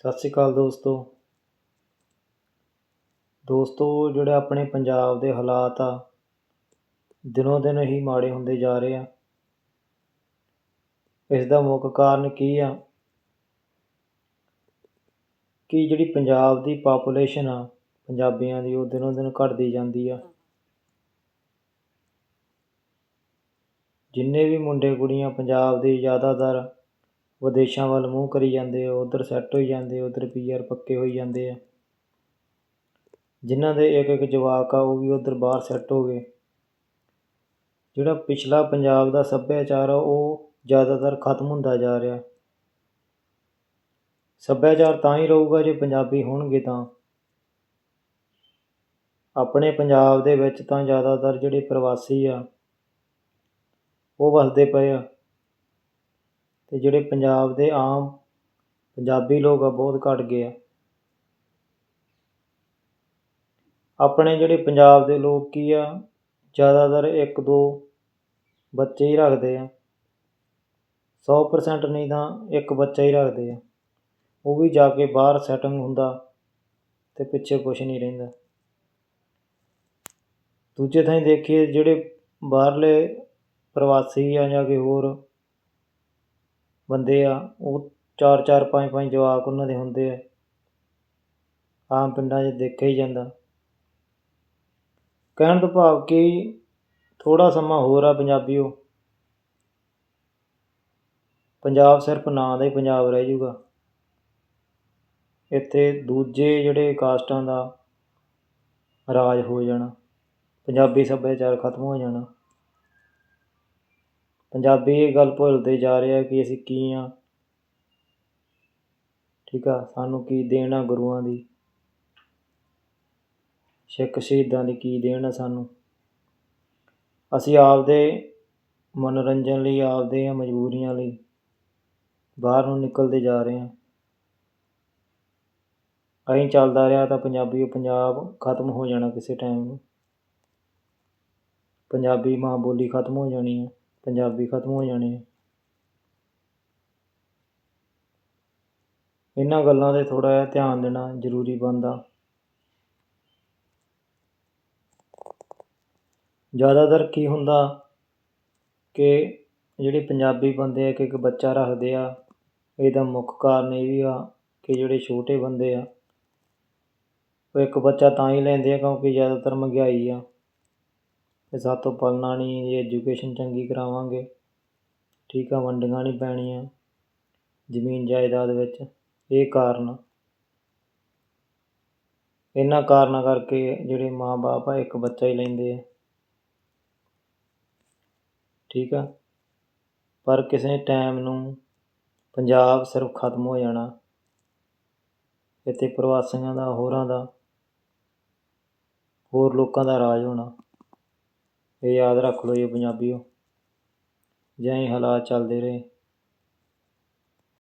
ਸਤਿ ਸ਼੍ਰੀ ਅਕਾਲ ਦੋਸਤੋ। ਦੋਸਤੋ, ਜਿਹੜੇ ਆਪਣੇ ਪੰਜਾਬ ਦੇ ਹਾਲਾਤ ਆ, ਦਿਨੋਂ ਦਿਨ ਹੀ ਮਾੜੇ ਹੁੰਦੇ ਜਾ ਰਹੇ ਆ। ਇਸ ਦਾ ਮੁੱਖ ਕਾਰਨ ਕੀ ਆ? ਕਿ ਜਿਹੜੀ ਪੰਜਾਬ ਦੀ ਪਾਪੂਲੇਸ਼ਨ ਆ, ਪੰਜਾਬੀਆਂ ਦੀ ਉਹ ਦਿਨੋਂ ਦਿਨ ਘਟਦੀ ਜਾਂਦੀ ਆ। ਜਿੰਨੇ ਵੀ ਮੁੰਡੇ ਕੁੜੀਆਂ ਪੰਜਾਬ ਦੇ ਜ਼ਿਆਦਾਤਰ ਵਿਦੇਸ਼ਾਂ ਵੱਲ ਮੂੰਹ ਕਰੀ ਜਾਂਦੇ ਆ, ਉੱਧਰ ਸੈੱਟ ਹੋਈ ਜਾਂਦੇ ਉੱਧਰ ਪੀ ਆਰ ਪੱਕੇ ਹੋਈ ਜਾਂਦੇ ਆ। ਜਿਨ੍ਹਾਂ ਦੇ ਇੱਕ ਇੱਕ ਜਵਾਕ ਆ, ਉਹ ਵੀ ਉੱਧਰ ਬਾਹਰ ਸੈੱਟ ਹੋ ਗਏ। ਜਿਹੜਾ ਪਿਛਲਾ ਪੰਜਾਬ ਦਾ ਸੱਭਿਆਚਾਰ ਆ, ਉਹ ਜ਼ਿਆਦਾਤਰ ਖਤਮ ਹੁੰਦਾ ਜਾ ਰਿਹਾ। ਸੱਭਿਆਚਾਰ ਤਾਂ ਹੀ ਰਹੂਗਾ ਜੇ ਪੰਜਾਬੀ ਹੋਣਗੇ ਤਾਂ। ਆਪਣੇ ਪੰਜਾਬ ਦੇ ਵਿੱਚ ਤਾਂ ਜ਼ਿਆਦਾਤਰ ਜਿਹੜੇ ਪ੍ਰਵਾਸੀ ਆ, ਉਹ ਵਸਦੇ ਪਏ ਆ। ਅਤੇ ਜਿਹੜੇ ਪੰਜਾਬ ਦੇ ਆਮ ਪੰਜਾਬੀ ਲੋਕ ਆ, ਬਹੁਤ ਘੱਟ ਗਏ ਆ। ਆਪਣੇ ਜਿਹੜੇ ਪੰਜਾਬ ਦੇ ਲੋਕ ਕੀ ਆ, ਜ਼ਿਆਦਾਤਰ ਇੱਕ ਦੋ ਬੱਚੇ ਹੀ ਰੱਖਦੇ ਆ। ਸੌ ਪਰਸੈਂਟ ਨਹੀਂ ਤਾਂ ਇੱਕ ਬੱਚਾ ਹੀ ਰੱਖਦੇ ਆ। ਉਹ ਵੀ ਜਾ ਕੇ ਬਾਹਰ ਸੈਟਿੰਗ ਹੁੰਦਾ ਅਤੇ ਪਿੱਛੇ ਕੁਛ ਨਹੀਂ ਰਹਿੰਦਾ। ਦੂਜੇ ਥਾਈਂ ਦੇਖੀਏ ਜਿਹੜੇ ਬਾਹਰਲੇ ਪ੍ਰਵਾਸੀ ਆ ਜਾਂ ਕੋਈ ਹੋਰ ਬੰਦੇ ਆ, ਉਹ ਚਾਰ ਚਾਰ, ਪੰਜ ਪੰਜ ਜਵਾਕ ਉਹਨਾਂ ਦੇ ਹੁੰਦੇ ਆ। ਆਮ ਪਿੰਡਾਂ 'ਚ ਦੇਖਿਆ ਹੀ ਜਾਂਦਾ। ਕਹਿਣ ਤੋਂ ਭਾਵ ਕਿ ਥੋੜ੍ਹਾ ਸਮਾਂ ਹੋਰ ਆ ਪੰਜਾਬੀਓ। ਪੰਜਾਬ ਸਿਰਫ ਨਾਂ ਦਾ ਹੀ ਪੰਜਾਬ ਰਹਿ ਜਾਊਗਾ। ਇੱਥੇ ਦੂਜੇ ਜਿਹੜੇ ਕਾਸਟਾਂ ਦਾ ਰਾਜ ਹੋ ਜਾਣਾ, ਪੰਜਾਬੀ ਸੱਭਿਆਚਾਰ ਖਤਮ ਹੋ ਜਾਣਾ। ਪੰਜਾਬੀ ਇਹ ਗੱਲ ਭੁੱਲਦੇ ਜਾ ਰਹੇ ਆ ਕਿ ਅਸੀਂ ਕੀ ਹਾਂ ਠੀਕ ਆ, ਸਾਨੂੰ ਕੀ ਦੇਣ ਆ ਗੁਰੂਆਂ ਦੀ? ਸਿੱਖ ਸ਼ਹੀਦਾਂ ਦੀ ਕੀ ਦੇਣ ਆ ਸਾਨੂੰ? ਅਸੀਂ ਆਪਦੇ ਮਨੋਰੰਜਨ ਲਈ, ਆਪਦੇ ਮਜਬੂਰੀਆਂ ਲਈ ਬਾਹਰ ਨੂੰ ਨਿਕਲਦੇ ਜਾ ਰਹੇ ਹਾਂ ਅਸੀਂ ਚੱਲਦਾ ਰਿਹਾ ਤਾਂ ਪੰਜਾਬੀ ਪੰਜਾਬ ਖਤਮ ਹੋ ਜਾਣਾ ਕਿਸੇ ਟਾਈਮ ਨੂੰ। ਪੰਜਾਬੀ ਮਾਂ ਬੋਲੀ ਖਤਮ ਹੋ ਜਾਣੀ ਹੈ ਪੰਜਾਬੀ ਖਤਮ ਹੋ ਜਾਣੇ ਹੈ ਇਹਨਾਂ ਗੱਲਾਂ 'ਤੇ ਥੋੜ੍ਹਾ ਜਿਹਾ ਧਿਆਨ ਦੇਣਾ ਜ਼ਰੂਰੀ ਬਣਦਾ। ਜ਼ਿਆਦਾਤਰ ਕੀ ਹੁੰਦਾ ਕਿ ਜਿਹੜੇ ਪੰਜਾਬੀ ਬੰਦੇ ਇੱਕ ਇੱਕ ਬੱਚਾ ਰੱਖਦੇ ਆ, ਇਹਦਾ ਮੁੱਖ ਕਾਰਨ ਇਹ ਵੀ ਆ ਕਿ ਜਿਹੜੇ ਛੋਟੇ ਬੰਦੇ ਆ, ਉਹ ਇੱਕ ਬੱਚਾ ਤਾਂ ਹੀ ਲੈਂਦੇ ਆ ਕਿਉਂਕਿ ਜ਼ਿਆਦਾਤਰ ਮਹਿੰਗਾਈ ਆ। ਇਹ ਅਤੇ ਸਾਤੋਂ ਪਲਣਾ ਨਹੀਂ, ਜੇ ਐਜੂਕੇਸ਼ਨ ਚੰਗੀ ਕਰਾਵਾਂਗੇ। ਠੀਕ ਆ, ਵੰਡੀਆਂ ਨਹੀਂ ਪੈਣੀਆਂ ਜ਼ਮੀਨ ਜਾਇਦਾਦ ਵਿੱਚ। ਇਹ ਕਾਰਨ। ਇਹਨਾਂ ਕਾਰਨਾਂ ਕਰਕੇ ਜਿਹੜੇ ਮਾਂ ਬਾਪ ਆ, ਇੱਕ ਬੱਚਾ ਹੀ ਲੈਂਦੇ ਆ। ਠੀਕ ਆ? ਪਰ ਕਿਸੇ ਟਾਈਮ ਨੂੰ ਪੰਜਾਬ ਸਿਰਫ ਖਤਮ ਹੋ ਜਾਣਾ। ਇੱਥੇ ਪ੍ਰਵਾਸੀਆਂ ਦਾ, ਹੋਰਾਂ ਦਾ, ਹੋਰ ਲੋਕਾਂ ਦਾ ਰਾਜ ਹੋਣਾ। ਇਹ ਯਾਦ ਰੱਖ ਲਓ ਜੀ ਪੰਜਾਬੀਓ। ਜਿਵੇਂ ਹਾਲਾਤ ਚੱਲਦੇ ਰਹੇ।